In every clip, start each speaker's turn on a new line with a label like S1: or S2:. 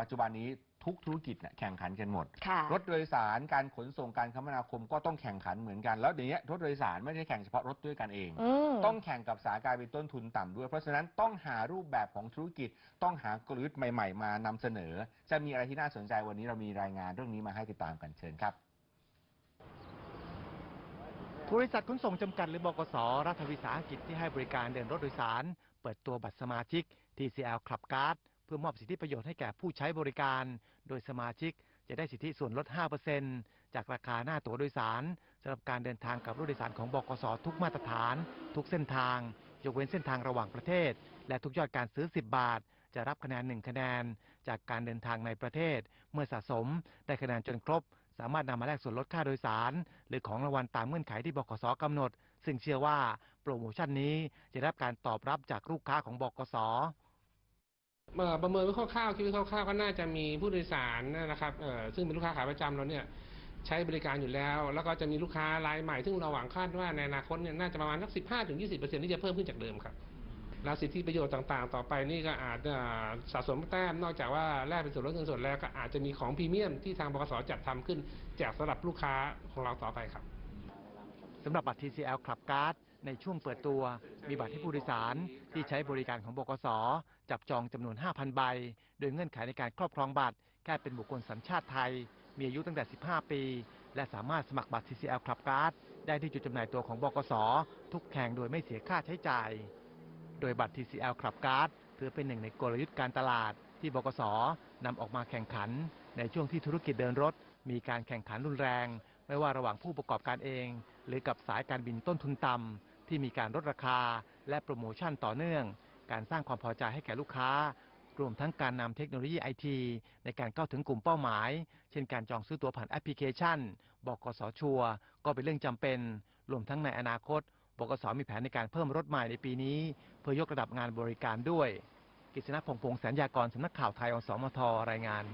S1: ปัจจุบันนี้ทุกธุรกิจเนี่ยแข่งขันกันหมด
S2: ค่ะ
S1: รถโดยสารการขนส่งการคมนาคมก็ต้องแข่งขันเหมือนกัน แล้วเดี๋ยวนี้รถโดยสารไม่ได้แข่งเฉพาะรถด้วยกันเอง
S2: อืม
S1: ต้องแข่งกับสายการบินต้นทุนต่ำด้วย เพราะฉะนั้นต้องหารูปแบบของธุรกิจ ต้องหากลยุทธ์ใหม่ๆ มานำเสนอ จะมีอะไรที่น่าสนใจวันนี้เรามีรายงานเรื่องนี้มาให้ติดตามกันเชิญครับ
S3: บริษัทขนส่งจำกัดหรือบกส รัฐวิสาหกิจที่ให้บริการเดินรถโดยสาร เปิดตัวบัตรสมาชิก TCL Club Card เพื่อมอบสิทธิประโยชน์ให้แก่ผู้ใช้บริการ โดยสมาชิกจะได้สิทธิส่วนลด 5%จากราคาหน้าตั๋วโดยสารสำหรับการเดินทางกับรถโดยสารของบกสทุกมาตรฐาน ทุกเส้นทาง ยกเว้นเส้นทางระหว่างประเทศ และทุกยอดการซื้อ 10 บาท จะรับคะแนน 1 คะแนน จากการเดินทางในประเทศ เมื่อสะสมได้คะแนนจนครบ สามารถนำมาแลกส่วนลดค่าโดยสาร หรือของรางวัลตามเงื่อนไขที่บกสกำหนด ซึ่งเชื่อว่าโปรโมชั่นนี้จะได้รับการตอบรับจากลูกค้าของบกส
S4: ประเมินไว้คร่าวๆคิดไว้คร่าวๆก็น่าจะมีผู้โดยสารนะครับซึ่งเป็นลูกค้าขาประจำเราเนี่ยใช้บริการอยู่แล้ว แล้วก็จะมีลูกค้ารายใหม่ ซึ่งเราหวังคาดว่าในอนาคตเนี่ยน่าจะประมาณสักสิบห้าถึงยี่สิบเปอร์เซ็นต์ที่จะเพิ่มขึ้นจากเดิมครับแล้วสิทธิประโยชน์ต่างๆ ต่อไปนี่ก็อาจจะสะสมแต้มนอกจากว่าแลกเป็นส่วนลดเงินสดแล้วก็อาจจะมีของพรีเมียมที่ทางบกสจัดทำขึ้นแจกสำหรับลูกค้าของเราต่อไปครับ
S3: สำหรับบัตร TCL Club Card ในช่วงเปิดตัวมีบัตรให้ผู้โดยสารที่ใช้บริการของบกส จับจองจำนวน 5,000 ใบ โดยเงื่อนไขในการครอบครองบัตรแค่เป็นบุคคลสัญชาติไทย มีอายุตั้งแต่ 15 ปี และสามารถสมัครบัตร TCL Club Card ได้ที่จุดจำหน่ายตัวของบกส ทุกแห่งโดยไม่เสียค่าใช้จ่าย โดยบัตร TCL Club Card ถือเป็นหนึ่งในกลยุทธ์การตลาด ที่บกสนำออกมาแข่งขัน ในช่วงที่ธุรกิจเดินรถ มีการแข่งขันรุนแรง ไม่ว่าระหว่างผู้ประกอบการเอง หรือกับสายการบินต้นทุนต่ำ ที่มีการลดราคาและโปรโมชั่นต่อเนื่อง การสร้างความพอใจให้แก่ลูกค้ารวมทั้งการนำเทคโนโลยีไอทีในการเข้าถึงกลุ่มเป้าหมาย เช่นการจองซื้อตั๋วผ่านแอปพลิเคชัน บกสชัว ก็เป็นเรื่องจำเป็น รวมทั้งในอนาคต บกสมีแผนในการเพิ่มรถใหม่ในปีนี้ เพื่อยกระดับงานบริการด้วย กิษณพงษ์พงษ์แสนยากรสำนักข่าวไทยอสมทรายงาน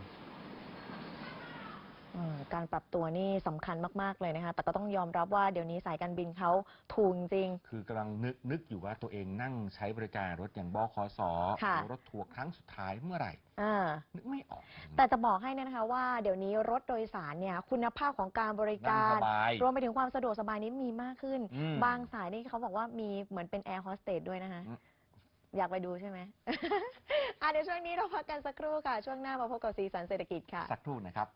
S2: การปรับตัวนี่สำคัญมาก ๆ เลยนะคะ แต่ก็ต้องยอมรับว่าเดี๋ยวนี้สายการบินเขาถูกจริง
S1: คือกำลังนึกนึกอยู่ว่าตัวเองนั่งใช้บริการรถอย่างบคส
S2: ค่ะ
S1: รถทัวร์ครั้งสุดท้ายเมื่อไหร่
S2: อ่า
S1: นึกไม่ออก
S2: แต่จะบอกให้เนี่ยนะคะว่าเดี๋ยวนี้รถโดยสารเนี่ยคุณภาพของการบริ
S1: นั่
S2: กางร
S1: สบาย
S2: รวมไปถึงความสะดวกสบายนี้มีมากขึ้น
S1: อืม
S2: บางสายนี่เขาบอกว่ามีเหมือนเป็นแอร์โฮสเตสด้วยนะคะ
S1: อืม
S2: อยากไปดูใช่ไหม อะเดี๋ยวช่วงนี้เราพักกันสักครู่ค่ะ ช่วงหน้ามาพบกับสีสันเศรษฐกิจค่ะ
S1: สักครู่นะครับ